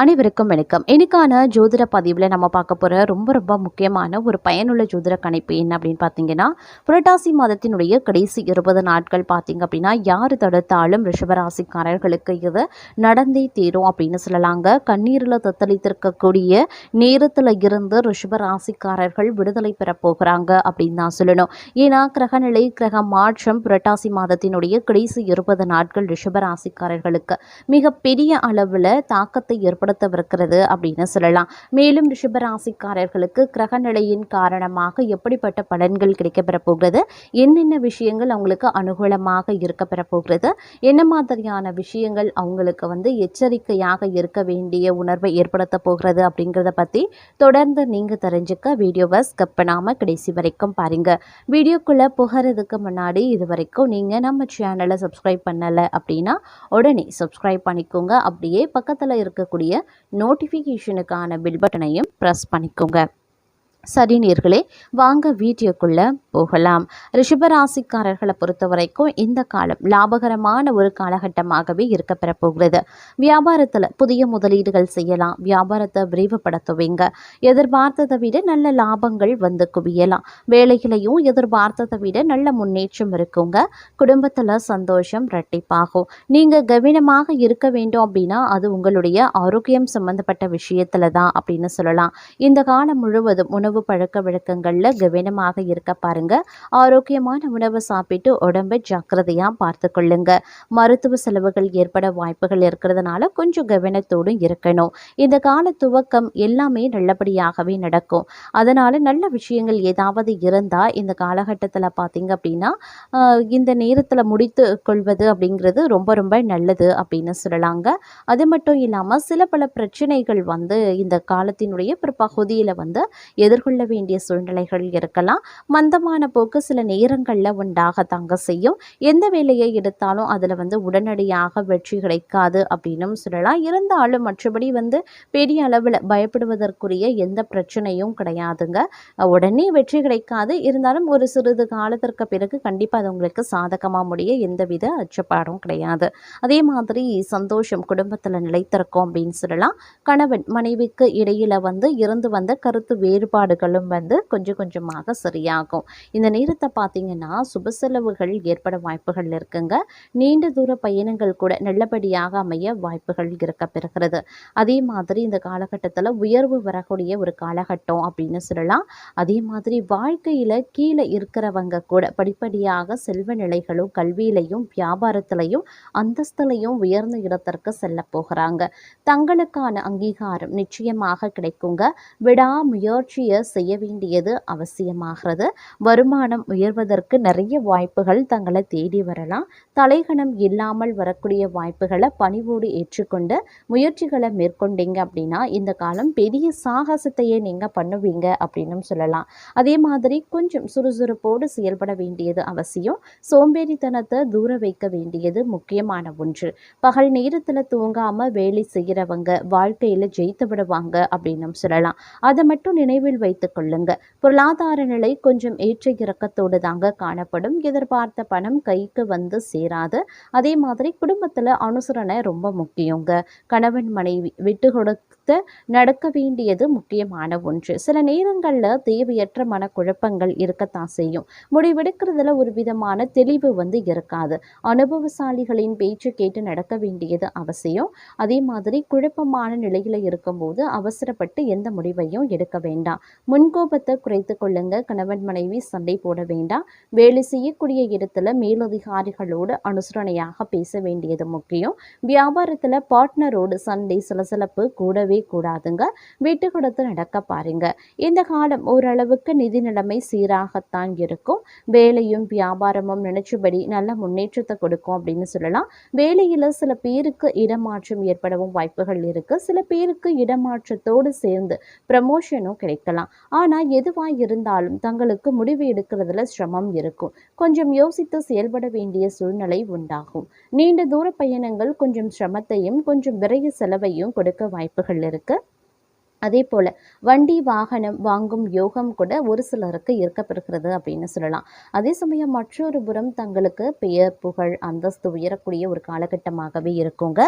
அனைவருக்கும் வணக்கம். இன்னைக்கான ஜோதிட பதிவில் நம்ம பார்க்க போகிற ரொம்ப ரொம்ப முக்கியமான ஒரு பயனுள்ள ஜோதிட கணிப்பு என்ன அப்படின்னு பார்த்தீங்கன்னா புரட்டாசி மாதத்தினுடைய கடைசி இருபது நாட்கள் பார்த்தீங்க அப்படின்னா யார் தடுத்தாலும் ரிஷபராசிக்காரர்களுக்கு இது நடந்தே தீரும் அப்படின்னு சொல்லலாங்க. கண்ணீரில் தத்தளித்திருக்கக்கூடிய நேரத்தில் இருந்து ரிஷபராசிக்காரர்கள் விடுதலை பெற போகிறாங்க அப்படின்னு தான் சொல்லணும். ஏன்னா கிரகநிலை கிரக மாற்றம் புரட்டாசி மாதத்தினுடைய கடைசி இருபது நாட்கள் ரிஷபராசிக்காரர்களுக்கு மிகப்பெரிய அளவில் தாக்கத்தை ஏற்படுத்தவிருக்கிறது அப்படின்னு சொல்லலாம். மேலும் ரிஷபராசிக்காரர்களுக்கு கிரக நிலையின் காரணமாக எப்படிப்பட்ட பலன்கள் கிடைக்கப்பெற போகிறது? என்னென்ன விஷயங்கள் அவங்களுக்கு அனுகூலமாக இருக்கப்பெற போகிறது? என்ன மாதிரியான விஷயங்கள் அவங்களுக்கு வந்து எச்சரிக்கையாக இருக்க வேண்டிய உணர்வை ஏற்படுத்த போகிறது அப்படிங்கிறத பற்றி தொடர்ந்து நீங்கள் தெரிஞ்சுக்க வீடியோவை ஸ்கிப் பண்ணாமல் கடைசி வரைக்கும் பாருங்கள் வீடியோக்குள்ளே புகிறதுக்கு முன்னாடி இது வரைக்கும் நீங்கள் நம்ம சேனலை சப்ஸ்கிரைப் பண்ணலை அப்படின்னா உடனே சப்ஸ்கிரைப் பண்ணிக்கோங்க. அப்படியே பக்கத்தில் இருக்கக்கூடிய நோட்டிஃபிகேஷனுக்கான பில் பட்டனையும் ப்ரெஸ் பண்ணிக்கோங்க. சரி நேர்களே வாங்க வீடியோக்குள்ளே போகலாம். ரிஷபராசிக்காரர்களை பொறுத்த வரைக்கும் இந்த காலம் லாபகரமான ஒரு காலகட்டமாகவே இருக்க போகிறது வியாபாரத்தில் புதிய முதலீடுகள் செய்யலாம். வியாபாரத்தை விரைவுபடுத்துவீங்க எதிர்பார்த்ததை விட நல்ல லாபங்கள் வந்து குவியலாம். வேலைகளையும் எதிர்பார்த்ததை விட நல்ல முன்னேற்றம் இருக்குங்க. குடும்பத்தில் சந்தோஷம் ரெட்டிப்பாகும் நீங்கள் கவனமாக இருக்க வேண்டும் அப்படின்னா அது உங்களுடைய ஆரோக்கியம் சம்பந்தப்பட்ட விஷயத்தில் தான் அப்படின்னு சொல்லலாம். இந்த காலம் முழுவதும் உணவு உணவு பழக்க வழக்கங்களில் கவனமாக இருக்க பாருங்க. ஆரோக்கியமான உணவு சாப்பிட்டு உடம்பை ஜாக்கிரதையாக பார்த்து கொள்ளுங்க. மருத்துவ செலவுகள் ஏற்பட வாய்ப்புகள் இருக்கிறதுனால கொஞ்சம் கவனத்தோடும் இருக்கணும். இந்த கால துவக்கம் எல்லாமே நல்லபடியாகவே நடக்கும். அதனால் நல்ல விஷயங்கள் ஏதாவது இருந்தால் இந்த காலகட்டத்தில் பார்த்தீங்க அப்படின்னா இந்த நேரத்தில் முடித்து கொள்வது அப்படிங்கிறது ரொம்ப ரொம்ப நல்லது அப்படின்னு சொல்லலாங்க. அது மட்டும் இல்லாமல் சில பல பிரச்சனைகள் வந்து இந்த காலத்தினுடைய பிற்பகுதியில் வந்து எதிர்கொள்ள வேண்டிய சூழ்நிலைகள் இருக்கலாம். மந்தமான போக்கு சில நேரங்களில் உண்டாக தாங்க செய்யும். எந்த வேலையை எடுத்தாலும் அதில் வந்து உடனடியாக வெற்றி கிடைக்காது அப்படின்னும் சொல்லலாம். இருந்தாலும் மற்றபடி வந்து பெரிய அளவில் பயப்படுவதற்குரிய எந்த பிரச்சனையும் கிடையாதுங்க. உடனே வெற்றி கிடைக்காது. இருந்தாலும் ஒரு சிறிது காலத்திற்கு பிறகு கண்டிப்பாக அது உங்களுக்கு சாதகமாக முடிய எந்தவித அச்சப்பாடும் கிடையாது. அதே மாதிரி சந்தோஷம் குடும்பத்தில் நிலைத்திருக்கும் அப்படின்னு சொல்லலாம். கணவன் மனைவிக்கு இடையில வந்து இருந்து வந்த கருத்து வேறுபாடு வேறுபாடுகளும் வந்து கொஞ்சம் கொஞ்சமாக சரியாகும். இந்த நேரத்தை பார்த்தீங்கன்னா சுப செலவுகள் ஏற்பட வாய்ப்புகள் இருக்குங்க. நீண்ட தூர பயணங்கள் கூட நல்லபடியாக அமைய வாய்ப்புகள் இருக்க பெறுகிறது. அதே மாதிரி இந்த காலகட்டத்தில் உயர்வு வரக்கூடிய ஒரு காலகட்டம் அப்படின்னு சொல்லலாம். அதே மாதிரி வாழ்க்கையில் கீழே இருக்கிறவங்க கூட படிப்படியாக செல்வ நிலைகளும் கல்வியிலையும் வியாபாரத்திலையும் அந்தஸ்துலையும் உயர்ந்த இடத்திற்கு செல்ல போகிறாங்க. தங்களுக்கான அங்கீகாரம் நிச்சயமாக கிடைக்குங்க. விடாமுயற்சியை செய்ய வேண்டியது அவசியமாகிறது. வருமானம் உயர்வதற்கு நிறைய வாய்ப்புகள் தங்களை தேடி வரலாம். தலைகணம் இல்லாமல் வரக்கூடிய வாய்ப்புகளை பணிவோடு ஏற்றுக்கொண்டு முயற்சிகளை மேற்கொண்டீங்க அப்படின்னா இந்த காலம் பெரிய சாகசத்தையே நீங்கள் பண்ணுவீங்க அப்படின்னு சொல்லலாம். அதே மாதிரி கொஞ்சம் சுறுசுறுப்போடு செயல்பட வேண்டியது அவசியம். சோம்பேறித்தனத்தை தூர வைக்க வேண்டியது முக்கியமான ஒன்று. பகல் நேரத்தில் தூங்காமல் வேலை செய்கிறவங்க வாழ்க்கையில் ஜெயித்து விடுவாங்க அப்படின்னு சொல்லலாம். அதை மட்டும் நினைவில் வைத்துக் கொள்ளுங்க. பொருளாதார நிலை கொஞ்சம் ஏற்ற இறக்கத்தோடு தாங்க காணப்படும். எதிர்பார்த்த பணம் கைக்கு வந்து சேராது. அதே மாதிரி குடும்பத்தில் அனுசரணை ரொம்ப முக்கியங்க. கணவன் மனைவி விட்டு கொடுத்து நடக்க வேண்டியது முக்கியமான ஒன்று. சில நேரங்களில் தேவையற்ற மனக்குழப்பங்கள் இருக்கத்தான் செய்யும். முடிவெடுக்கிறதுல ஒரு விதமான தெளிவு வந்து இருக்காது. அனுபவசாலிகளின் பேச்சு கேட்டு நடக்க வேண்டியது அவசியம். அதே மாதிரி குழப்பமான நிலையில் இருக்கும்போது அவசரப்பட்டு எந்த முடிவையும் எடுக்க வேண்டாம். முன்கோபத்தை குறைத்து கொள்ளுங்க. கணவன் மனைவி சண்டை போட வேண்டாம். வேலை செய்யக்கூடிய இடத்துல மேலதிகாரிகளோடு அனுசரணையாக பேச வேண்டியது முக்கியம். வியாபாரத்தில் பார்ட்னரோடு சண்டை சலசலப்பு கூடவே கூடாதுங்க. விட்டு கொடுத்து நடக்க பாருங்க. இந்த காலம் ஓரளவுக்கு நிதி நிலைமை சீராகத்தான் இருக்கும். வேலையும் வியாபாரமும் நினைச்சபடி நல்ல முன்னேற்றத்தை கொடுக்கும் அப்படின்னு சொல்லலாம். வேலையில் சில பேருக்கு இடமாற்றம் ஏற்படவும் வாய்ப்புகள் இருக்கு. சில பேருக்கு இடமாற்றத்தோடு சேர்ந்து ப்ரமோஷனும் கிடைக்கலாம். ஆனால் எதுவாக இருந்தாலும் தங்களுக்கு முடிவு எடுக்கிறதுல சிரமம் இருக்கும். கொஞ்சம் யோசித்து செயல்பட வேண்டிய சூழ்நிலை உண்டாகும். நீண்ட தூர பயணங்கள் கொஞ்சம் சிரமத்தையும் கொஞ்சம் விரைய செலவையும் கொடுக்க வாய்ப்புகள் இருக்கு. அதே போல் வண்டி வாகனம் வாங்கும் யோகம் கூட ஒரு சிலருக்கு இருக்கப்பெறுகிறது அப்படின்னு சொல்லலாம். அதே சமயம் மற்றொரு புறம் தங்களுக்கு பெயர் புகழ் அந்தஸ்து உயரக்கூடிய ஒரு காலகட்டமாகவே இருக்குங்க.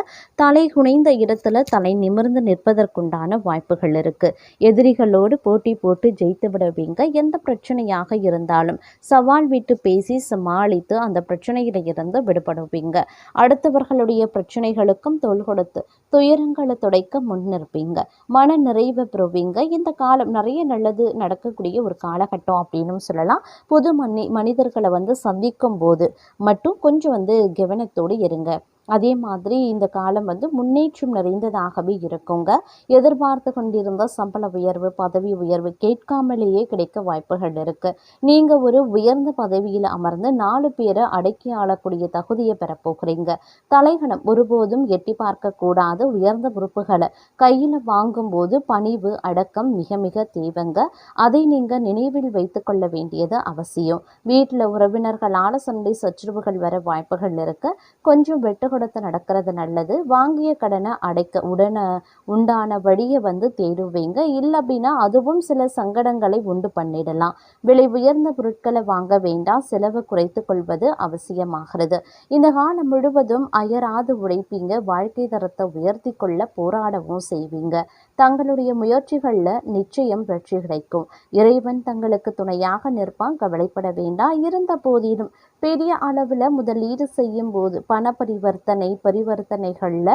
தலை குனைந்த இடத்துல தலை நிமிர்ந்து நிற்பதற்குண்டான வாய்ப்புகள் இருக்குது எதிரிகளோடு போட்டி போட்டு ஜெயித்து விடுவீங்க. எந்த பிரச்சனையாக இருந்தாலும் சவால் விட்டு பேசி சமாளித்து அந்த பிரச்சனையில இருந்து விடுபடுவீங்க. அடுத்தவர்களுடைய பிரச்சனைகளுக்கும் தொல் கொடுத்து துயரங்களை துடைக்க முன்னிற்பீங்க மன தெய்வ பிரவிங்க இந்த காலம் நிறைய நல்லது நடக்கக்கூடிய ஒரு காலகட்டம் அப்படின்னு சொல்லலாம். புது மனி மனிதர்களை வந்து சந்திக்கும் போது மட்டும் கொஞ்சம் வந்து கவனத்தோடு இருங்க. அதே மாதிரி இந்த காலம் வந்து முன்னேற்றம் நிறைந்ததாகவே இருக்குங்க. எதிர்பார்த்து கொண்டிருந்த சம்பள உயர்வு பதவி உயர்வு கேட்காமலேயே கிடைக்க வாய்ப்புகள் இருக்கு. நீங்க ஒரு உயர்ந்த பதவியில் அமர்ந்து நாலு பேரை அடக்கி ஆளக்கூடிய தகுதியை பெற போகிறீங்க தலைகணம் ஒருபோதும் எட்டி பார்க்கக்கூடாது உயர்ந்த பொறுப்புகளை கையில் வாங்கும்போது பணிவு அடக்கம் மிக மிக தேவைங்க. அதை நீங்க நினைவில் வைத்துக் கொள்ள வேண்டியது அவசியம். வீட்டில் உறவினர்களால் சண்டை சச்சரவுகள் வர வாய்ப்புகள் இருக்கு. கொஞ்சம் வெட்டு கொடுத்து நடக்கிறது நல்லது. வாங்கிய கடனை அடைக்க உடனே உண்டான வழியை வந்து தேடுவீங்க. இல்லை அப்படின்னா அதுவும் சில சங்கடங்களை உண்டு பண்ணிடலாம். விலை உயர்ந்த பொருட்களை வாங்க வேண்டாம். செலவு குறைத்து கொள்வது அவசியமாகிறது. இந்த காலம் முழுவதும் அயராது உழைப்பீங்க. வாழ்க்கை தரத்தை உயர்த்தி கொள்ள போராடவும் செய்வீங்க. தங்களுடைய முயற்சிகளில் நிச்சயம் வெற்றி கிடைக்கும். இறைவன் தங்களுக்கு துணையாக நிற்பான் கவலைப்பட வேண்டாம் இருந்த போதிலும் பெரிய அளவில் முதலீடு செய்யும் போது பண பரிவர்த்தனை பரிவர்த்தனைகளில்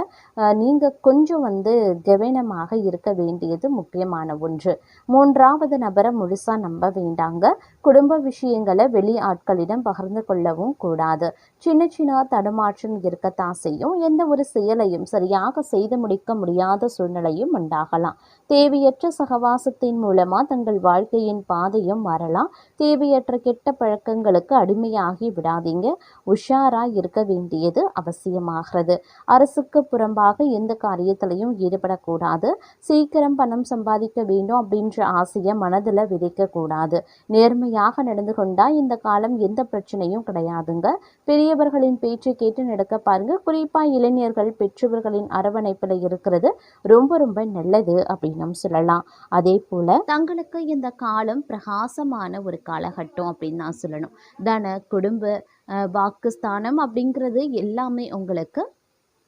நீங்கள் கொஞ்சம் வந்து கவனமாக இருக்க வேண்டியது முக்கியமான ஒன்று. மூன்றாவது நபரை முழுசாக நம்ப வேண்டாங்க. குடும்ப விஷயங்களை வெளி ஆட்களிடம் பகிர்ந்து கொள்ளவும் கூடாது. சின்ன சின்ன தடுமாற்றம் இருக்கத்தான் செய்யும். எந்த ஒரு செயலையும் சரியாக செய்து முடிக்க முடியாத சூழ்நிலையும் உண்டாகலாம். தேவையற்ற சகவாசத்தின் மூலமாக தங்கள் வாழ்க்கையின் பாதையும் மாறலாம். தேவையற்ற கெட்ட பழக்கங்களுக்கு அடிமையாகி விடாதீங்க. உஷாரா இருக்க வேண்டியது அவசியமாகிறது. அரசுக்கு புறம்பாக எந்த காரியத்திலையும் ஈடுபடக்கூடாது. சீக்கிரம் பணம் சம்பாதிக்க வேண்டும் அப்படின்ற ஆசையை மனதில் விதைக்கக்கூடாது. நேர்மையாக நடந்து கொண்டால் இந்த காலம் எந்த பிரச்சனையும் கிடையாதுங்க. பெரியவர்களின் பேச்சை கேட்டு நடக்க பாருங்க. குறிப்பாக இளைஞர்கள் பெற்றவர்களின் அரவணைப்பில் இருக்கிறது ரொம்ப ரொம்ப நல்ல நல்லது அப்படின்னு சொல்லலாம். அதே போல தங்களுக்கு இந்த காலம் பிரகாசமான ஒரு காலகட்டம் அப்படின்னு நான் சொல்லணும். தன குடும்ப அஹ், வாக்குஸ்தானம் அப்படிங்கிறது எல்லாமே உங்களுக்கு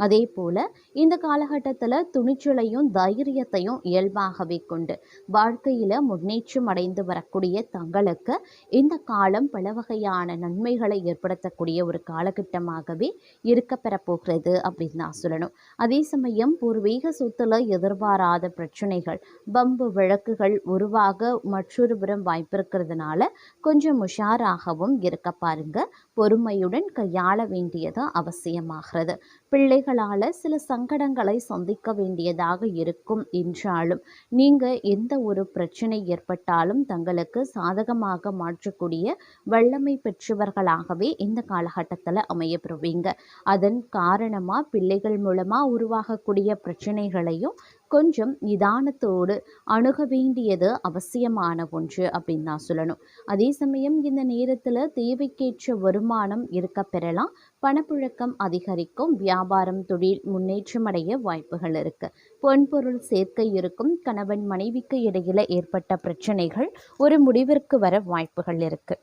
அதே போல இந்த காலகட்டத்தில் துணிச்சலையும் தைரியத்தையும் இயல்பாகவே கொண்டு வாழ்க்கையில் முன்னேற்றம் அடைந்து வரக்கூடிய தங்களுக்கு இந்த காலம் பல வகையான நன்மைகளை ஏற்படுத்தக்கூடிய ஒரு காலகட்டமாகவே இருக்கப்பெற போகிறது அப்படின்னு நான் சொல்லணும். அதே சமயம் பூர்வீக சொத்துல எதிர்பாராத பிரச்சனைகள் பம்பு வழக்குகள் உருவாக மற்றொரு புறம் வாய்ப்பிருக்கிறதுனால கொஞ்சம் உஷாராகவும் இருக்க பாருங்க. பொறுமையுடன் கையாள வேண்டியது அவசியமாகிறது. பிள்ளைகள் பிள்ளைகளால் சில சங்கடங்களை சந்திக்க வேண்டியதாக இருக்கும் என்றாலும் நீங்கள் எந்த ஒரு பிரச்சனை ஏற்பட்டாலும் தங்களுக்கு சாதகமாக மாற்றக்கூடிய வல்லமை பெற்றவர்களாகவே இந்த காலகட்டத்தில் அமையப்பெறுவீங்க அதன் காரணமாக பிள்ளைகள் மூலமாக உருவாகக்கூடிய பிரச்சனைகளையும் கொஞ்சம் நிதானத்தோடு அணுக வேண்டியது அவசியமான ஒன்று அப்படின்னு தான் சொல்லணும். அதே சமயம் இந்த நேரத்தில் தேவைக்கேற்ற வருமானம் இருக்க பெறலாம். பணப்புழக்கம் அதிகரிக்கும். வியாபாரம் தொழில் முன்னேற்றம் அடைய வாய்ப்புகள் இருக்கு. பொன்பொருள் சேர்க்கை இருக்கும். கணவன் மனைவிக்கு இடையில ஏற்பட்ட பிரச்சனைகள் ஒரு முடிவிற்கு வர வாய்ப்புகள் இருக்குது